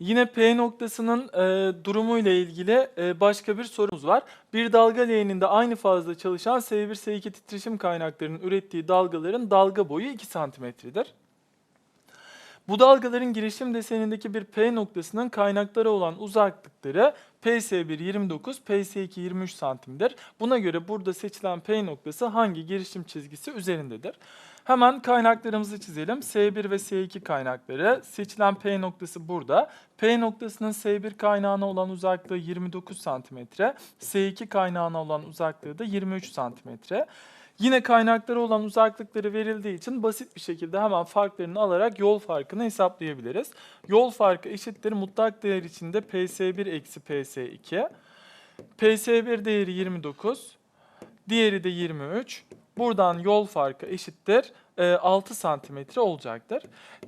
Yine P noktasının e, durumu ile ilgili e, başka bir sorumuz var. Bir dalga leğeninde aynı fazla çalışan S1, S2 titreşim kaynaklarının ürettiği dalgaların dalga boyu 2 santimetredir. Bu dalgaların girişim desenindeki bir P noktasının kaynaklara olan uzaklıkları PS1 29, PS2 23 santimdir. Buna göre burada seçilen P noktası hangi girişim çizgisi üzerindedir? Hemen kaynaklarımızı çizelim. S1 ve S2 kaynakları. Seçilen P noktası burada. P noktasının S1 kaynağına olan uzaklığı 29 santimetre. S2 kaynağına olan uzaklığı da 23 santimetre. Yine kaynaklara olan uzaklıkları verildiği için basit bir şekilde hemen farklarını alarak yol farkını hesaplayabiliriz. Yol farkı eşittir mutlak değer içinde PS1 eksi PS2. PS1 değeri 29, diğeri de 23. Buradan yol farkı eşittir 6 santimetre olacaktır.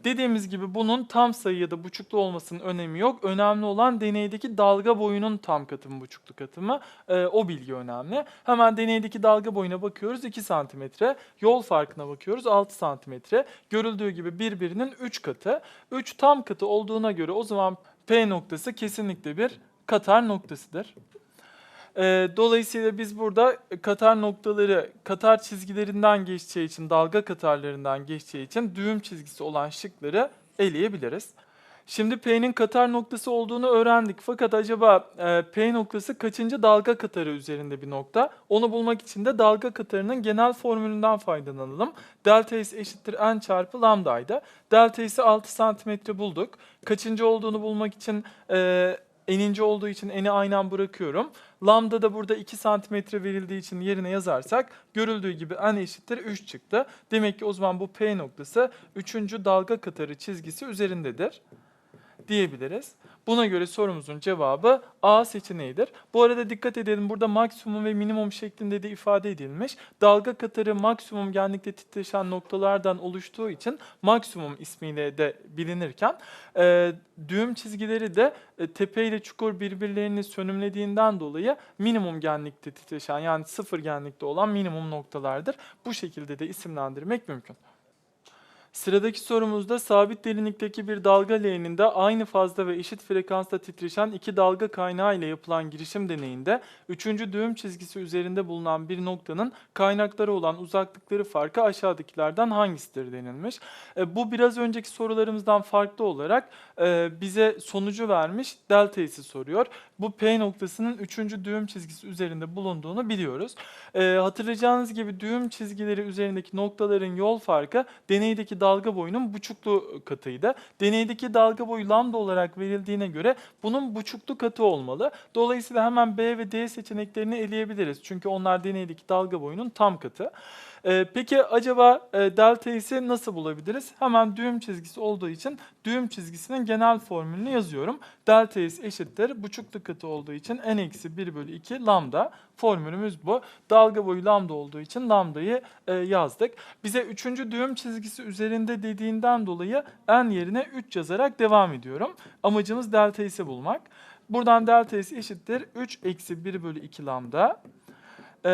Dediğimiz gibi bunun tam sayı ya da buçuklu olmasının önemi yok. Önemli olan deneydeki dalga boyunun tam katı mı buçuklu katı mı E, o bilgi önemli. Hemen deneydeki dalga boyuna bakıyoruz 2 santimetre. Yol farkına bakıyoruz 6 santimetre. Görüldüğü gibi birbirinin 3 katı. 3 tam katı olduğuna göre o zaman P noktası kesinlikle bir katar noktasıdır. Ee, dolayısıyla biz burada katar noktaları katar çizgilerinden geçeceği için, dalga katarlarından geçeceği için düğüm çizgisi olan şıkları eleyebiliriz. Şimdi P'nin katar noktası olduğunu öğrendik. Fakat acaba e, P noktası kaçıncı dalga katarı üzerinde bir nokta? Onu bulmak için de dalga katarının genel formülünden faydalanalım. Delta S eşittir n çarpı lambdaydı. Delta S'i 6 santimetre bulduk. Kaçıncı olduğunu bulmak için e, eninci olduğu için eni aynen bırakıyorum. Lambda da burada 2 santimetre verildiği için yerine yazarsak görüldüğü gibi n eşittir 3 çıktı. Demek ki o zaman bu P noktası 3. dalga katarı çizgisi üzerindedir diyebiliriz. Buna göre sorumuzun cevabı A seçeneğidir. Bu arada dikkat edelim burada maksimum ve minimum şeklinde de ifade edilmiş. Dalga katarı maksimum genlikte titreşen noktalardan oluştuğu için maksimum ismiyle de bilinirken e, düğüm çizgileri de e, tepe ile çukur birbirlerini sönümlediğinden dolayı minimum genlikte titreşen yani sıfır genlikte olan minimum noktalardır. Bu şekilde de isimlendirmek mümkün. Sıradaki sorumuzda sabit derinlikteki bir dalga leğeninde aynı fazda ve eşit frekansta titreşen iki dalga kaynağı ile yapılan girişim deneyinde üçüncü düğüm çizgisi üzerinde bulunan bir noktanın kaynakları olan uzaklıkları farkı aşağıdakilerden hangisidir denilmiş. E, bu biraz önceki sorularımızdan farklı olarak e, bize sonucu vermiş delta S'i soruyor. Bu P noktasının üçüncü düğüm çizgisi üzerinde bulunduğunu biliyoruz. E, hatırlayacağınız gibi düğüm çizgileri üzerindeki noktaların yol farkı deneydeki dalga boyunun buçuklu katıydı. Deneydeki dalga boyu lambda olarak verildiğine göre bunun buçuklu katı olmalı. Dolayısıyla hemen B ve D seçeneklerini eleyebiliriz. Çünkü onlar deneydeki dalga boyunun tam katı. Ee, peki acaba e, delta ise nasıl bulabiliriz? Hemen düğüm çizgisi olduğu için düğüm çizgisinin genel formülünü yazıyorum. Delta S eşittir buçuklu katı olduğu için n eksi 1 bölü 2 lambda. Formülümüz bu. Dalga boyu lambda olduğu için lambdayı e, yazdık. Bize üçüncü düğüm çizgisi üzerinde dediğinden dolayı n yerine 3 yazarak devam ediyorum. Amacımız delta S'i bulmak. Buradan delta S eşittir 3 eksi 1 bölü 2 lambda. Ee,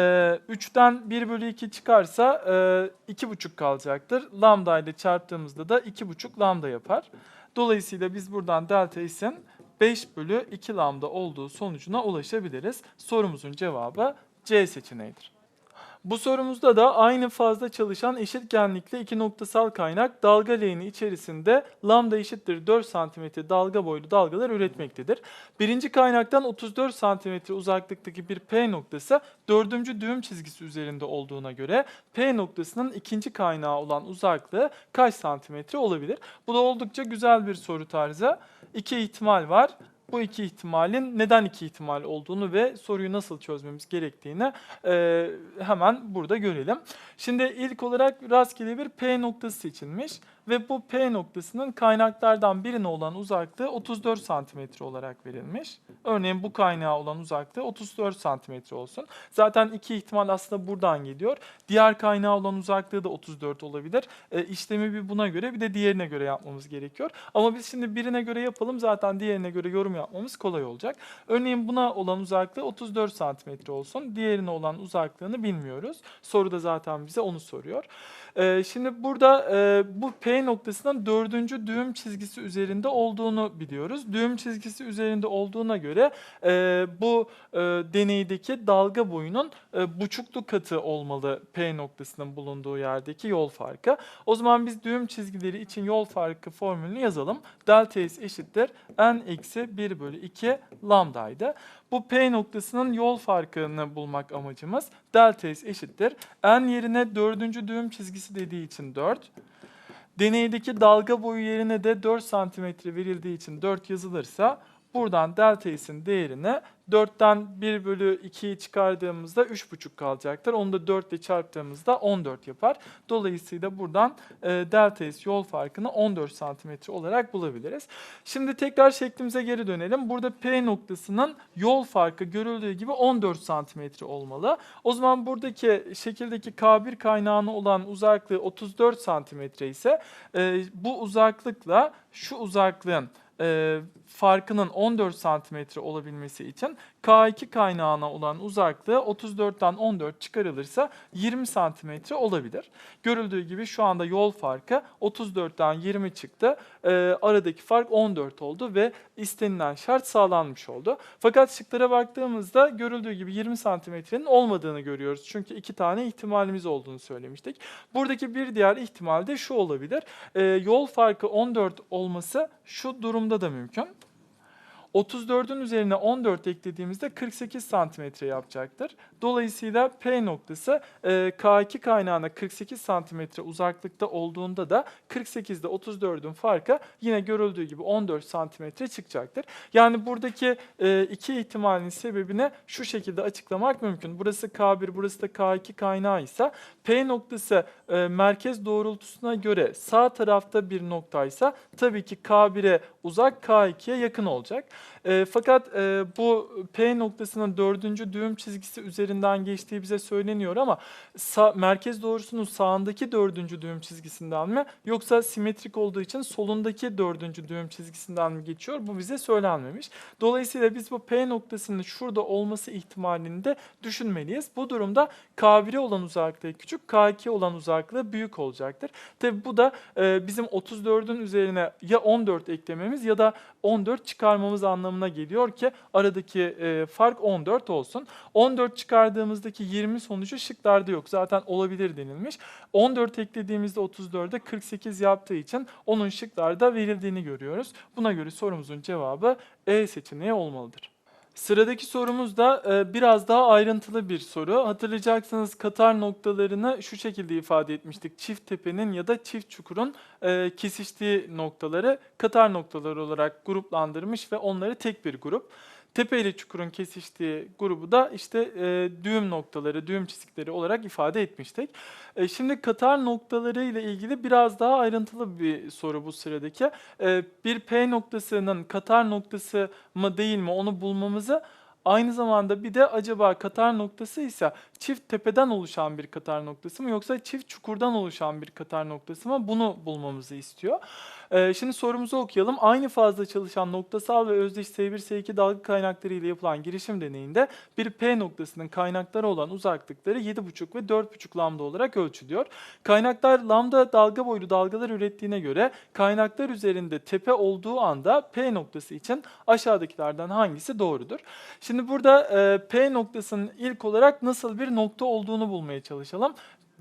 3'ten 1 bölü 2 çıkarsa e, 2,5 kalacaktır. Lambda ile çarptığımızda da 2,5 lambda yapar. Dolayısıyla biz buradan delta S'in 5 bölü 2 lambda olduğu sonucuna ulaşabiliriz. Sorumuzun cevabı C seçeneğidir. Bu sorumuzda da aynı fazda çalışan eşit genlikli iki noktasal kaynak dalga leğeni içerisinde lambda eşittir 4 cm dalga boylu dalgalar üretmektedir. Birinci kaynaktan 34 cm uzaklıktaki bir P noktası dördüncü düğüm çizgisi üzerinde olduğuna göre P noktasının ikinci kaynağı olan uzaklığı kaç santimetre olabilir? Bu da oldukça güzel bir soru tarzı. İki ihtimal var bu iki ihtimalin neden iki ihtimal olduğunu ve soruyu nasıl çözmemiz gerektiğini e, hemen burada görelim. Şimdi ilk olarak rastgele bir P noktası seçilmiş ve bu P noktasının kaynaklardan birine olan uzaklığı 34 santimetre olarak verilmiş. Örneğin bu kaynağa olan uzaklığı 34 santimetre olsun. Zaten iki ihtimal aslında buradan geliyor. Diğer kaynağa olan uzaklığı da 34 olabilir. E, işlemi bir buna göre bir de diğerine göre yapmamız gerekiyor. Ama biz şimdi birine göre yapalım zaten diğerine göre yorum yapmamız kolay olacak. Örneğin buna olan uzaklığı 34 santimetre olsun. Diğerine olan uzaklığını bilmiyoruz. Soruda zaten bize onu soruyor. Ee, şimdi burada e, bu P noktasının dördüncü düğüm çizgisi üzerinde olduğunu biliyoruz. Düğüm çizgisi üzerinde olduğuna göre e, bu e, deneydeki dalga boyunun e, buçuklu katı olmalı P noktasının bulunduğu yerdeki yol farkı. O zaman biz düğüm çizgileri için yol farkı formülünü yazalım. Delta S eşittir n eksi 1 bölü 2 lambdaydı. Bu P noktasının yol farkını bulmak amacımız. Delta S eşittir. N yerine dördüncü düğüm çizgisi dediği için 4. Deneydeki dalga boyu yerine de 4 santimetre verildiği için 4 yazılırsa buradan delta s'in değerini 4'ten 1 bölü 2'yi çıkardığımızda 3,5 kalacaktır. Onu da 4 ile çarptığımızda 14 yapar. Dolayısıyla buradan e, delta s yol farkını 14 santimetre olarak bulabiliriz. Şimdi tekrar şeklimize geri dönelim. Burada P noktasının yol farkı görüldüğü gibi 14 santimetre olmalı. O zaman buradaki şekildeki K1 kaynağına olan uzaklığı 34 santimetre ise e, bu uzaklıkla şu uzaklığın e, farkının 14 santimetre olabilmesi için K2 kaynağına olan uzaklığı 34'ten 14 çıkarılırsa 20 santimetre olabilir. Görüldüğü gibi şu anda yol farkı 34'ten 20 çıktı. E, aradaki fark 14 oldu ve istenilen şart sağlanmış oldu. Fakat şıklara baktığımızda görüldüğü gibi 20 santimetrenin olmadığını görüyoruz. Çünkü iki tane ihtimalimiz olduğunu söylemiştik. Buradaki bir diğer ihtimal de şu olabilir. E, yol farkı 14 olması şu durumda da mümkün. 34'ün üzerine 14 eklediğimizde 48 santimetre yapacaktır. Dolayısıyla P noktası e, K2 kaynağına 48 santimetre uzaklıkta olduğunda da 48 ile 34'ün farkı yine görüldüğü gibi 14 santimetre çıkacaktır. Yani buradaki e, iki ihtimalin sebebini şu şekilde açıklamak mümkün. Burası K1, burası da K2 kaynağı ise P noktası e, merkez doğrultusuna göre sağ tarafta bir noktaysa tabii ki K1'e uzak, K2'ye yakın olacak. E, fakat e, bu P noktasının dördüncü düğüm çizgisi üzerinden geçtiği bize söyleniyor ama sağ, merkez doğrusunun sağındaki dördüncü düğüm çizgisinden mi yoksa simetrik olduğu için solundaki dördüncü düğüm çizgisinden mi geçiyor? Bu bize söylenmemiş. Dolayısıyla biz bu P noktasının şurada olması ihtimalini de düşünmeliyiz. Bu durumda K1'e olan uzaklığı küçük, K2'ye olan uzaklığı büyük olacaktır. Tabi bu da e, bizim 34'ün üzerine ya 14 eklememiz ya da 14 çıkarmamız anlamına geliyor ki aradaki e, fark 14 olsun. 14 çıkardığımızdaki 20 sonucu şıklarda yok. Zaten olabilir denilmiş. 14 eklediğimizde 34'e 48 yaptığı için onun şıklarda verildiğini görüyoruz. Buna göre sorumuzun cevabı E seçeneği olmalıdır. Sıradaki sorumuz da e, biraz daha ayrıntılı bir soru. Hatırlayacaksınız katar noktalarını şu şekilde ifade etmiştik. Çift tepenin ya da çift çukurun e, kesiştiği noktaları katar noktaları olarak gruplandırmış ve onları tek bir grup. Tepe ile çukurun kesiştiği grubu da işte e, düğüm noktaları, düğüm çizgileri olarak ifade etmiştik. E, şimdi katar noktaları ile ilgili biraz daha ayrıntılı bir soru bu sıradaki. E, bir P noktasının katar noktası mı değil mi onu bulmamızı Aynı zamanda bir de acaba katar noktası ise çift tepeden oluşan bir katar noktası mı yoksa çift çukurdan oluşan bir katar noktası mı bunu bulmamızı istiyor. Ee, şimdi sorumuzu okuyalım. Aynı fazla çalışan noktasal ve özdeş S1 S2 dalga kaynakları ile yapılan girişim deneyinde bir P noktasının kaynakları olan uzaklıkları 7,5 ve 4,5 lambda olarak ölçülüyor. Kaynaklar lambda dalga boylu dalgalar ürettiğine göre kaynaklar üzerinde tepe olduğu anda P noktası için aşağıdakilerden hangisi doğrudur? Şimdi burada e, P noktasının ilk olarak nasıl bir nokta olduğunu bulmaya çalışalım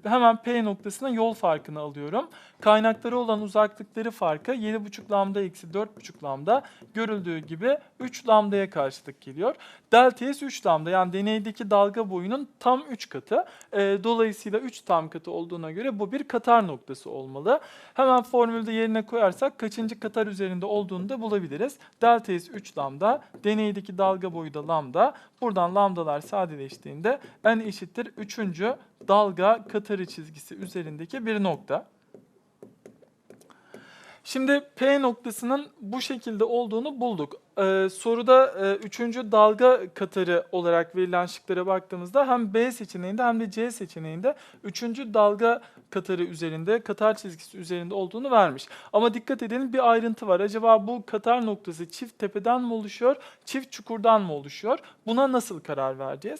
hemen P noktasına yol farkını alıyorum. Kaynakları olan uzaklıkları farkı 7,5 lambda eksi 4,5 lambda görüldüğü gibi 3 lambdaya karşılık geliyor. Delta S 3 lambda yani deneydeki dalga boyunun tam 3 katı. E, dolayısıyla 3 tam katı olduğuna göre bu bir katar noktası olmalı. Hemen formülde yerine koyarsak kaçıncı katar üzerinde olduğunu da bulabiliriz. Delta S 3 lambda, deneydeki dalga boyu da lambda. Buradan lambdalar sadeleştiğinde n eşittir 3. dalga katarı çizgisi üzerindeki bir nokta. Şimdi P noktasının bu şekilde olduğunu bulduk. Ee, soruda e, üçüncü dalga katarı olarak verilen şıklara baktığımızda hem B seçeneğinde hem de C seçeneğinde üçüncü dalga katarı üzerinde, katar çizgisi üzerinde olduğunu vermiş. Ama dikkat edelim bir ayrıntı var. Acaba bu katar noktası çift tepeden mi oluşuyor, çift çukurdan mı oluşuyor? Buna nasıl karar vereceğiz?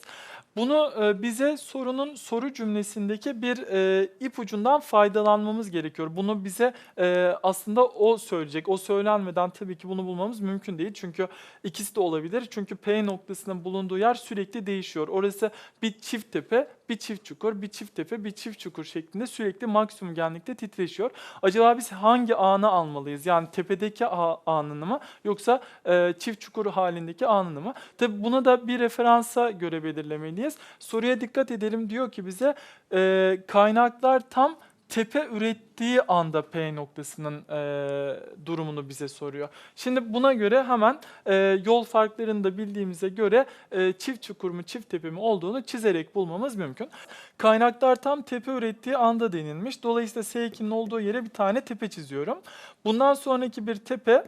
Bunu e, bize sorunun soru cümlesindeki bir e, ipucundan faydalanmamız gerekiyor. Bunu bize e, aslında o söyleyecek. O söylenmeden tabii ki bunu bulmamız mümkün değil. Çünkü ikisi de olabilir. Çünkü P noktasının bulunduğu yer sürekli değişiyor. Orası bir çift tepe, bir çift çukur, bir çift tepe, bir çift çukur şeklinde sürekli maksimum genlikte titreşiyor. Acaba biz hangi anı almalıyız? Yani tepedeki anını mı yoksa e, çift çukur halindeki anını mı? Tabii bunu da bir referansa göre belirlemeliyiz. Soruya dikkat edelim diyor ki bize e, kaynaklar tam tepe ürettiği anda P noktasının e, durumunu bize soruyor. Şimdi buna göre hemen e, yol farklarını da bildiğimize göre e, çift çukur mu çift tepe mi olduğunu çizerek bulmamız mümkün. Kaynaklar tam tepe ürettiği anda denilmiş. Dolayısıyla S2'nin olduğu yere bir tane tepe çiziyorum. Bundan sonraki bir tepe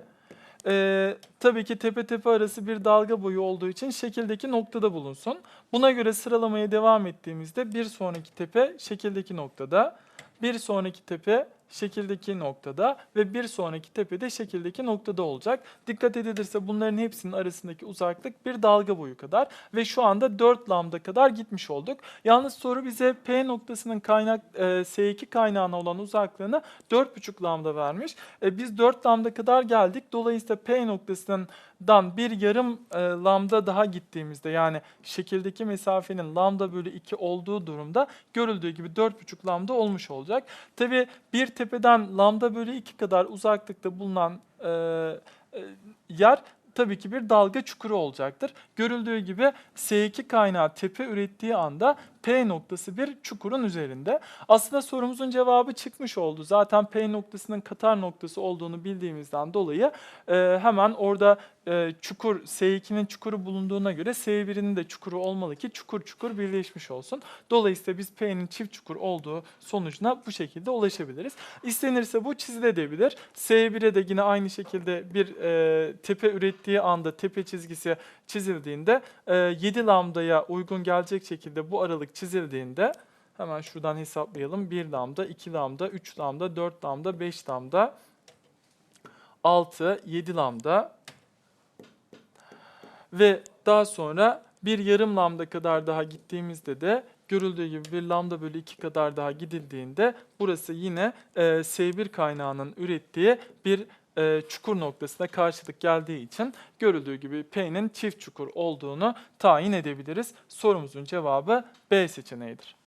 ee, tabii ki tepe tepe arası bir dalga boyu olduğu için şekildeki noktada bulunsun. Buna göre sıralamaya devam ettiğimizde bir sonraki tepe şekildeki noktada, bir sonraki tepe şekildeki noktada ve bir sonraki tepe de şekildeki noktada olacak. Dikkat edilirse bunların hepsinin arasındaki uzaklık bir dalga boyu kadar ve şu anda 4 lambda kadar gitmiş olduk. Yalnız soru bize P noktasının kaynak e, S2 kaynağına olan uzaklığını 4,5 lambda vermiş. E, biz 4 lambda kadar geldik. Dolayısıyla P noktasından bir yarım e, lambda daha gittiğimizde yani şekildeki mesafenin lambda bölü 2 olduğu durumda görüldüğü gibi 4,5 lambda olmuş olacak. Tabi bir tepeden lambda bölü 2 kadar uzaklıkta bulunan e, e, yer tabii ki bir dalga çukuru olacaktır. Görüldüğü gibi S2 kaynağı tepe ürettiği anda P noktası bir çukurun üzerinde. Aslında sorumuzun cevabı çıkmış oldu. Zaten P noktasının katar noktası olduğunu bildiğimizden dolayı e, hemen orada e, çukur S2'nin çukuru bulunduğuna göre S1'in de çukuru olmalı ki çukur çukur birleşmiş olsun. Dolayısıyla biz P'nin çift çukur olduğu sonucuna bu şekilde ulaşabiliriz. İstenirse bu çizilebilir. S1'e de yine aynı şekilde bir e, tepe ürettiği anda tepe çizgisi çizildiğinde e, 7 lambdaya uygun gelecek şekilde bu aralık çizildiğinde hemen şuradan hesaplayalım. 1 lambda, 2 lambda, 3 lambda, 4 lambda, 5 lambda, 6, 7 lambda ve daha sonra bir yarım lambda kadar daha gittiğimizde de görüldüğü gibi bir lambda bölü 2 kadar daha gidildiğinde burası yine e, S1 kaynağının ürettiği bir e, çukur noktasına karşılık geldiği için görüldüğü gibi P'nin çift çukur olduğunu tayin edebiliriz. Sorumuzun cevabı B seçeneğidir.